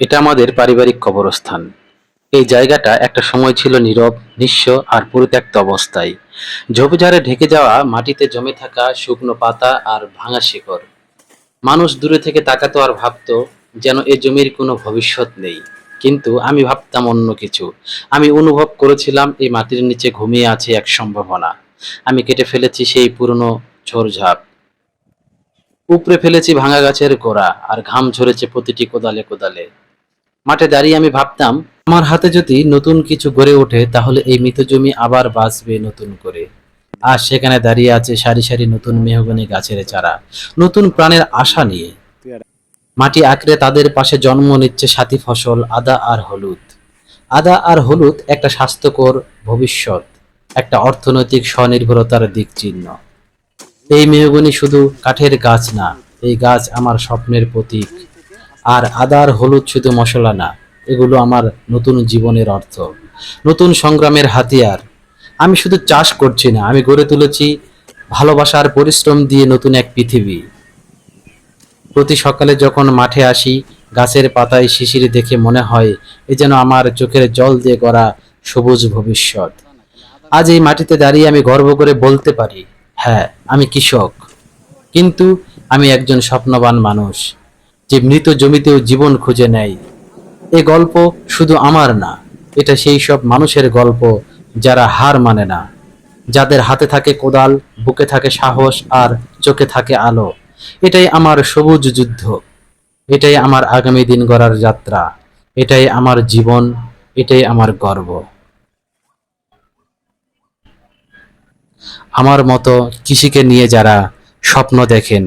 এটা আমাদের পারিবারিক কবরস্থান। এই জায়গাটা একটা সময় ছিল নীরব, নিঃস্ব আর পরিত্যক্ত অবস্থায়। ঝোপঝাড়ে ঢেকে যাওয়া মাটিতে জমে থাকা শুকনো পাতা আর ভাঙা শিকড়। মানুষ দূরে থেকে তাকাতো আর ভাবতো যেন এ জমির কোনো ভবিষ্যৎ নেই। কিন্তু আমি ভাবতাম অন্য কিছু। আমি অনুভব করেছিলাম এই মাটির নিচে ঘুমিয়ে আছে এক সম্ভাবনা। আমি কেটে ফেলেছি সেই পুরনো ঝোড়ঝাপ উপড়ে ফেলেছি ভাঙা গাছের গোড়া, আর ঘাম ঝরেছে প্রতিটি কোদালে কোদালে। মাঠে দাঁড়িয়ে আমি ভাবতাম, আমার হাতে যদি নতুন কিছু গড়ে ওঠে, তাহলে এই মৃত জমি আবার বাঁচবে নতুন করে। আর সেখানে দাঁড়িয়ে আছে সারি সারি নতুন মেহগনি গাছের চারা, নতুন প্রাণের আশা নিয়ে। মাটি আঁকড়ে তাদের পাশে জন্ম নিচ্ছে সাথী ফসল, আদা আর হলুদ। আদা আর হলুদ একটা স্বাস্থ্যকর ভবিষ্যৎ, একটা অর্থনৈতিক স্বনির্ভরতার দিক চিহ্ন এই মেহগনি শুধু কাঠের গাছ না, এই গাছ আমার স্বপ্নের প্রতীক। আর আদার হলুদ শুধু মশলা না, এগুলো আমার নতুন জীবনের অর্থ। নতুন সংগ্রামের হাতিয়ার। আমি শুধু চাষ করছি না, আমি গড়ে তুলেছি ভালোবাসার পরিশ্রম দিয়ে নতুন এক পৃথিবী। প্রতি সকালে যখন মাঠে আসি, গাছের পাতায় শিশির দেখে মনে হয় এ যেন আমার চোখের জল দিয়ে গড়া সবুজ ভবিষ্যৎ। আজ এই মাটিতে দাঁড়িয়ে আমি গর্ব করে বলতে পারি হ্যাঁ আমি কৃষক। কিন্তু আমি একজন স্বপ্নবান মানুষ যে মৃত জমিতেও জীবন খুঁজে নেয়। এ গল্প শুধু আমার না, এটা সেই সব মানুষের গল্প যারা হার মানে না। যাদের হাতে থাকে কোদাল, বুকে থাকে সাহস আর চোখে থাকে আলো। এটাই আমার সবুজ যুদ্ধ। এটাই আমার আগামী দিন গড়ার যাত্রা। এটাই আমার জীবন, এটাই আমার গর্ব। আমার মতো কৃষিকে নিয়ে যারা স্বপ্ন দেখেন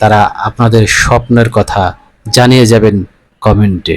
তারা আপনাদের স্বপ্নের কথা জানিয়ে যাবেন কমেন্টে।